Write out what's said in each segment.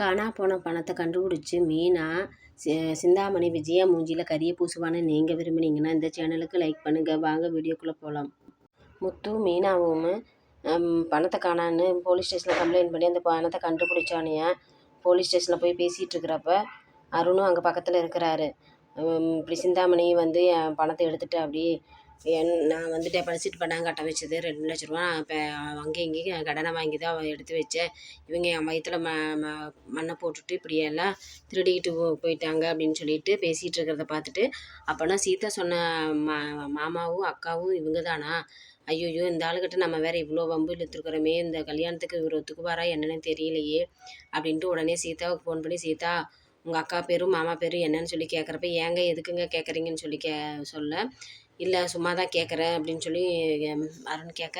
காணா போன பணத்தை கண்டுபிடிச்சி மீனா சி சிந்தாமணி விஜயா மூஞ்சியில் கரிய பூசுவான்னு நீங்கள் விரும்புனீங்கன்னா இந்த சேனலுக்கு லைக் பண்ணுங்கள் வாங்க வீடியோக்குள்ளே போகலாம் முத்து மீனாவும் பணத்தை காணான்னு போலீஸ் ஸ்டேஷனில் கம்ப்ளைண்ட் பண்ணி அந்த பணத்தை கண்டுபிடிச்சானியா? போலீஸ் ஸ்டேஷனில் போய் பேசிகிட்டு இருக்கிறப்ப அருணும் அங்கே பக்கத்தில் இருக்கிறாரு. இப்படி சிந்தாமணி வந்து என் பணத்தை எடுத்துட்டு அப்படி என் நான் வந்து டெபாசிட் பண்ணாங்க கட்ட வச்சது ரெண்டு லட்ச ரூபா இப்போ அங்கேயும் இங்கேயும் கடனை வாங்கி தான் எடுத்து வச்சேன். இவங்க என் வயித்துல ம ம மண்ணை போட்டுட்டு இப்படியெல்லாம் திருடிக்கிட்டு போ போயிட்டாங்க அப்படின்னு சொல்லிட்டு பேசிகிட்டு இருக்கிறத பார்த்துட்டு அப்போனா சீதா சொன்ன மா மாமாவும் அக்காவும் இவங்க தானா? ஐயோயோ இந்த ஆளுகிட்ட நம்ம வேற இவ்வளோ வம்பு இழுத்துருக்குறோமே இந்த கல்யாணத்துக்கு இவர் ஒத்துக்குவாரா என்னன்னு தெரியலையே அப்படின்ட்டு உடனே சீதாவுக்கு ஃபோன் பண்ணி சீதா உங்கள் அக்கா பேரும் மாமா பேரும் என்னன்னு சொல்லி கேட்குறப்ப ஏங்க எதுக்குங்க கேட்குறீங்கன்னு சொல்லி கே சொல்ல. இல்லை சும்மா தான் கேட்குறேன் அப்படின்னு சொல்லி அருண் கேட்க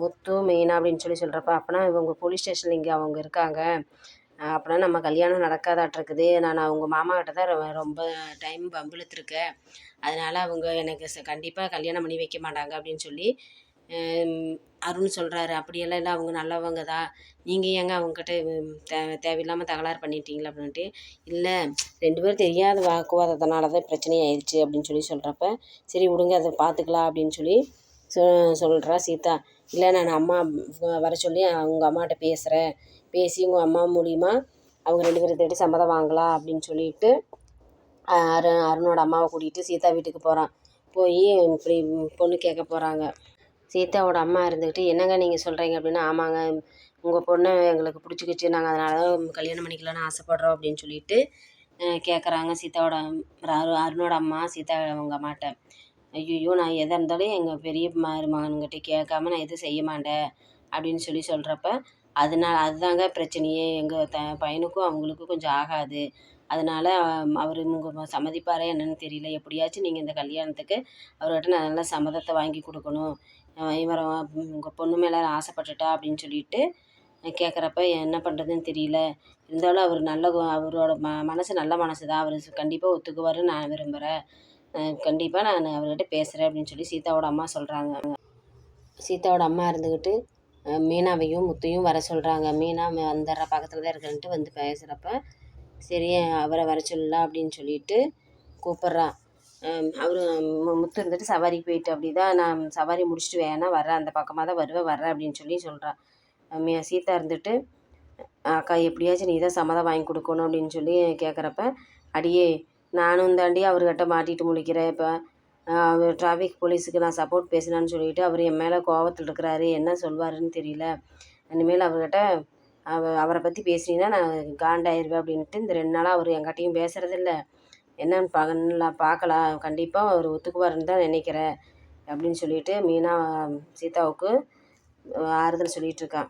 முத்து மீனா அப்படின்னு சொல்லி சொல்கிறப்ப அப்போனா இவங்க போலீஸ் ஸ்டேஷனில் இங்கே அவங்க இருக்காங்க. அஹ், அப்போனா நம்ம கல்யாணம் நடக்காதாட்டிருக்குது நான் அவங்க மாமாக்கிட்ட தான் ரொம்ப டைம் பம்புழுத்துருக்கேன். அதனால் அவங்க எனக்கு கண்டிப்பாக கல்யாணம் பண்ணி வைக்க மாட்டாங்க அப்படின்னு சொல்லி அருண் சொல்கிறாரு அப்படியெல்லாம் இல்லை அவங்க நல்லவங்க தான் நீங்கள் ஏங்க அவங்கக்கிட்ட தே தேவையில்லாமல் தகராறு பண்ணிட்டீங்களா? அப்படின்ட்டு இல்லை ரெண்டு பேரும் தெரியாத வாக்குவாதத்தினால தான் பிரச்சனை ஆயிடுச்சு அப்படின்னு சொல்லி சொல்கிறப்ப சரி விடுங்க அதை பார்த்துக்கலாம் அப்படின்னு சொல்லி சொ சொல்கிறா சீதா. இல்லை நான் அம்மா வர சொல்லி அவங்க அம்மாட்ட பேசுகிறேன் பேசி உங்கள் அம்மா மூலிமா அவங்க ரெண்டு பேரும் தேடி சம்மதம் வாங்கலாம் அப்படின்னு சொல்லிட்டு அரு அருணோட அம்மாவை கூட்டிகிட்டு சீதா வீட்டுக்கு போகிறான் போய் இப்படி பொண்ணு கேட்க போகிறாங்க சீதாவோட அம்மா இருந்துக்கிட்டு என்னங்க நீங்கள் சொல்கிறீங்க அப்படின்னா ஆமாங்க உங்கள் பொண்ணை எங்களுக்கு பிடிச்சிக்கிச்சு. நாங்கள் அதனால தான் கல்யாணம் பண்ணிக்கலான்னு ஆசைப்பட்றோம். அப்படின்னு சொல்லிட்டு கேட்குறாங்க சீதாவோட அரு அருணோட அம்மா சீதா அவங்க அம்மாட்ட. ஐயோ நான் எதாக இருந்தாலும் எங்கள் பெரிய மருமகன்கிட்ட கேட்காம நான் எதுவும் செய்ய மாட்டேன். அப்படின்னு சொல்லி சொல்கிறப்ப அதனால அதுதாங்க பிரச்சனையே. எங்கள் த பையனுக்கும் அவங்களுக்கும் கொஞ்சம் ஆகாது. அதனால் அவர் உங்கள் சம்மதிப்பாரா என்னன்னு தெரியல. எப்படியாச்சும் நீங்கள் இந்த கல்யாணத்துக்கு அவர்கிட்ட நல்லா சம்மதத்தை வாங்கி கொடுக்கணும். இவரை உங்கள் பொண்ணு மேலே ஆசைப்பட்டுட்டா அப்படின்னு சொல்லிட்டு கேட்குறப்ப என்ன பண்ணுறதுன்னு தெரியல. இருந்தாலும் அவர் நல்ல அவரோட ம மனசு நல்ல மனசு தான் அவர் கண்டிப்பாக ஒத்துக்குவாருன்னு நான் விரும்புகிறேன் கண்டிப்பாக நான் அவர்கிட்ட பேசுகிறேன் அப்படின்னு சொல்லி சீதாவோட அம்மா சொல்கிறாங்க சீதாவோட அம்மா இருந்துக்கிட்டு மீனாவையும் முத்தையும் வர சொல்கிறாங்க மீனா வந்துடுற வந்துடுறா பக்கத்தில் தான் இருக்கன்ட்டு வந்து பேசுகிறப்ப சரி அவரை வர சொல்லலாம் அப்படின்னு சொல்லிட்டு கூப்பிட்றான் அவர் முத்து இருந்துட்டு சவாரிக்கு போயிட்டு அப்படி தான் நான் சவாரி முடிச்சுட்டு வேணா வர்றேன் அந்த பக்கமாக தான் வருவேன் வர்றேன் அப்படின்னு சொல்லி சொல்கிறான் மீ சீதா இருந்துட்டு அக்கா எப்படியாச்சும் நீ தான் சம்மதம் வாங்கி கொடுக்கணும் அப்படின்னு சொல்லி கேட்குறப்ப அடியே நானும் தாண்டி அவர்கிட்ட மாட்டிட்டு முழிக்கிறேன் இப்போ டிராஃபிக் போலீஸுக்கு நான் சப்போர்ட் பேசினான்னு சொல்லிட்டு அவர் என் மேலே கோவத்தில் இருக்கிறாரு என்ன சொல்வாருன்னு தெரியல. இனிமேல் அவர்கிட்ட அவ அவரை பற்றி பேசினீங்கன்னா நான் காண்டாயிருவேன் அப்படின்ட்டு இந்த ரெண்டு நாளாக அவர் என்கிட்டையும் பேசுகிறதில்ல என்னன்னு பார்க்கலாம் பார்க்கலாம். கண்டிப்பாக அவர் ஒத்துக்குவாருன்னு தான் நினைக்கிறேன் அப்படின்னு சொல்லிட்டு மீனா சீதாவுக்கு ஆறுதல் சொல்லிட்டு இருக்கான்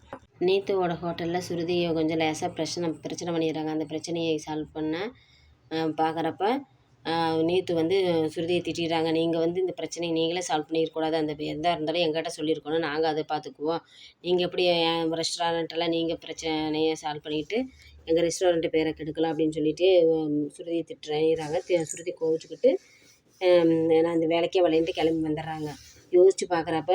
நீத்துவோட ஹோட்டலில் சுருதியை கொஞ்சம் லேசாக பிரச்சனை பிரச்சனை பண்ணிடுறாங்க. அந்த பிரச்சனையை சால்வ் பண்ண பார்க்குறப்ப நீத்து வந்து சுருதியை திட்டிடுறாங்க. நீங்கள் வந்து இந்த பிரச்சனையை நீங்களே சால்வ் பண்ணிடக்கூடாது. அந்த எதாக இருந்தாலும் எங்கிட்ட சொல்லியிருக்கணும். நாங்கள் அதை பார்த்துக்குவோம். நீங்கள் எப்படி ரெஸ்டாரண்ட்டெல்லாம் நீங்கள் பிரச்சனையை சால்வ் பண்ணிவிட்டு எங்கள் ரெஸ்டாரண்ட்டு பேரை கெடுக்கலாம் அப்படின்னு சொல்லிட்டு சுருதி சுருதியை திட்டுறாங்க சுருதி கோவிச்சுக்கிட்டு நான் இந்த வேலைக்கே விளையண்டு கிளம்பி வந்துடுறாங்க. யோசித்து பார்க்குறப்ப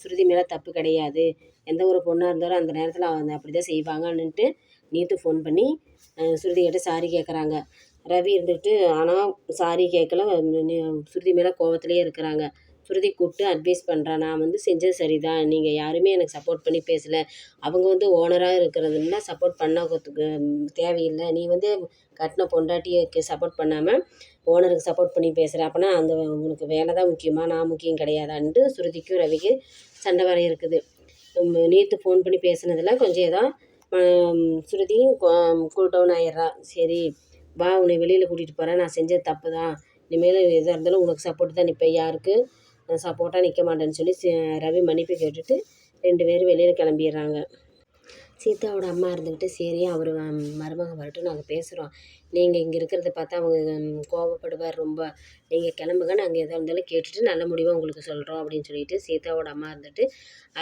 சுருதி மேலே தப்பு கிடையாது. எந்த ஒரு பொண்ணாக இருந்தாலும் அந்த நேரத்தில் அவங்க அப்படி தான் செய்வாங்கன்னுட்டு நீத்து ஃபோன் பண்ணி அஹ், சுருதி கிட்ட சாரி கேட்குறாங்க ரவி இருந்துட்டு ஆனால் சாரி கேட்கல சுருதி மேலே கோவத்திலே இருக்கிறாங்க. சுருதி கூப்பிட்டு அட்வைஸ் பண்ணுறான் நான் வந்து செஞ்சது சரிதான். நீங்கள் யாருமே எனக்கு சப்போர்ட் பண்ணி பேசலை. அவங்க வந்து ஓனராக இருக்கிறதுனால சப்போர்ட் பண்ண தேவையில்லை. நீ வந்து கட்டின பொண்டாட்டிக்கு சப்போர்ட் பண்ணாமல் ஓனருக்கு சப்போர்ட் பண்ணி பேசுகிற அப்போனா அந்த உனக்கு வேலை தான் முக்கியமாக நான் முக்கியம் கிடையாதான்ட்டு சுருதிக்கும் ரவிக்கு சண்டை வர இருக்குது. நேற்று ஃபோன் பண்ணி பேசுனதில் கொஞ்சம் ஏதோ சுருதியும் கூல் டவுன் ஆயிடுறா. சரி வா உன்னை வெளியில் கூட்டிகிட்டு போகிறேன் நான் செஞ்சது தப்பு தான் இனிமேல் எதாக இருந்தாலும் உனக்கு சப்போர்ட் தான். நிற்பேன் யாருக்கு சப்போர்ட்டாக நிற்க மாட்டேன்னு சொல்லி ரவி மன்னிப்பு கேட்டுட்டு ரெண்டு பேரும் வெளியில் கிளம்பிடுறாங்க. சீதாவோட அம்மா இருந்துக்கிட்டு சரி அவர் மருமகன் வரட்டும் நாங்கள் பேசுகிறோம் நீங்கள் இங்கே இருக்கிறத பார்த்தா அவங்க கோபப்படுவார் கோவப்படுவார் ரொம்ப. நீங்கள் கிளம்புங்க நாங்கள் எதாக இருந்தாலும் கேட்டுட்டு நல்ல முடிவாக உங்களுக்கு சொல்கிறோம் அப்படின்னு சொல்லிட்டு சீதாவோட அம்மா இருந்துட்டு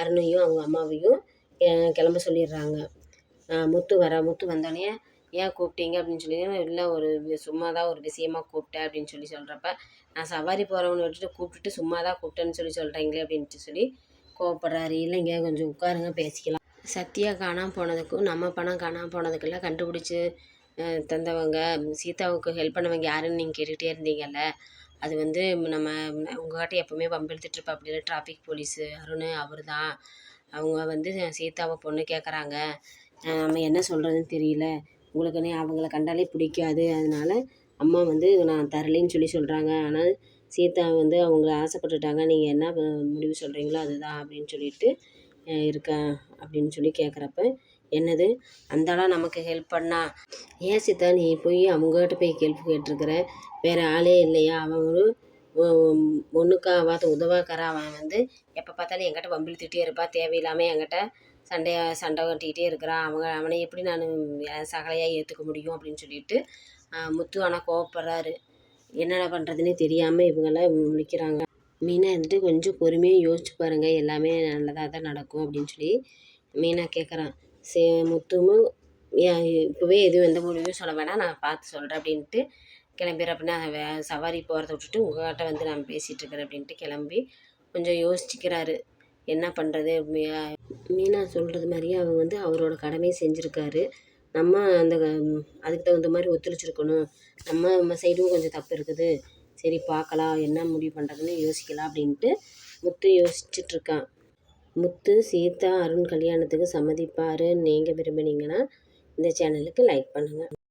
அருணையும் அவங்க அம்மாவையும் கிளம்ப சொல்லிடுறாங்க. முத்து வர முத்து வந்தோடனே ஏன் கூப்பிட்டீங்க அப்படின்னு சொல்லி இல்லை ஒரு சும்மா தான் ஒரு விஷயமா கூப்பிட்டேன் அப்படின்னு சொல்லி சொல்கிறப்ப நான் சவாரி போகிறவனை விட்டுட்டு கூப்பிட்டுட்டு சும்மா தான் கூப்பிட்டேன்னு சொல்லி சொல்கிறீங்களே அப்படின்ட்டு சொல்லி கோவப்படுறாரு. இல்லைங்க கொஞ்சம் உட்காருங்க பேசிக்கலாம். சத்யா காணாம போனதுக்கும் நம்ம பணம் காணாம போனதுக்கெல்லாம் கண்டுபிடிச்சி தந்தவங்க சீதாவுக்கு ஹெல்ப் பண்ணவங்க யாருன்னு நீங்கள் கேட்டுக்கிட்டே இருந்தீங்கல்ல அது வந்து நம்ம உங்ககிட்ட எப்போவுமே வம்பிழுத்துட்டு இருப்பா டிராஃபிக் போலீஸு அருண் அவர் தான் அவங்க வந்து சீதாவை பொண்ணு கேட்குறாங்க நம்ம என்ன சொல்கிறதுன்னு தெரியல. உங்களுக்குன்னே அவங்கள கண்டாலே பிடிக்காது. அதனால அம்மா வந்து நான் தரலைன்னு சொல்லி சொல்கிறாங்க ஆனால் சீதா வந்து அவங்கள ஆசைப்பட்டுட்டாங்க. நீங்கள் என்ன முடிவு சொல்கிறீங்களோ அதுதான் அப்படின்னு சொல்லிட்டு இருக்கா அப்படின்னு சொல்லி கேட்குறப்ப என்னது? அந்த நமக்கு ஹெல்ப் பண்ணா? ஏன் சீதா நீ போய் அவங்ககிட்ட போய் ஹெல்ப் கேட்டிருக்கிற? வேறு ஆளே இல்லையா? அவன் ஒரு ஒன்றுக்காவாத உதவாக்கார? அவன் வந்து எப்போ பார்த்தாலும் என்கிட்ட வம்பிழுத்துட்டே இருப்பா. தேவையில்லாமல் என்கிட்ட சண்டையை சண்டை கட்டிக்கிட்டே இருக்கிறான். அவங்க அவனை எப்படி நான் சகலையாக ஏற்றுக்க முடியும் அப்படின்னு சொல்லிட்டு முத்து ஆனால் கோவப்படுறாரு. என்னென்ன பண்ணுறதுனே தெரியாமல் இவங்கெல்லாம் முழிக்கிறாங்க. மீனா இருந்துட்டு கொஞ்சம் பொறுமையாக யோசிச்சு பாருங்கள் எல்லாமே நல்லதாக தான் நடக்கும் அப்படின்னு சொல்லி மீனா கேட்குறான் சே முத்துவும் இப்போவே எதுவும் எந்த முடிவும் சொல்ல வேணாம். நான் பார்த்து சொல்கிறேன் அப்படின்ட்டு கிளம்பிடுற அப்படின்னா வே சவாரி போகிறத விட்டுட்டு உங்கள்கிட்ட வந்து நான் பேசிகிட்டு இருக்கிறேன் அப்படின்ட்டு கிளம்பி கொஞ்சம் யோசிச்சுக்கிறாரு. என்ன பண்ணுறது மீனா சொல்கிறது மாதிரியே அவர் வந்து அவரோட கடமையை செஞ்சுருக்காரு. நம்ம அந்த அதுக்கு தகுந்த மாதிரி ஒத்துழைச்சிருக்கணும். நம்ம நம்ம சைடும் கொஞ்சம் தப்பு இருக்குது. சரி பார்க்கலாம். என்ன முடிவு பண்ணுறதுன்னு யோசிக்கலாம் அப்படின்ட்டு முத்து யோசிச்சிட்ருக்கான். முத்து சீதா அருண் கல்யாணத்துக்கு சம்மதிப்பாருன்னு நீங்கள் விரும்புனீங்கன்னா இந்த சேனலுக்கு லைக் பண்ணுங்கள்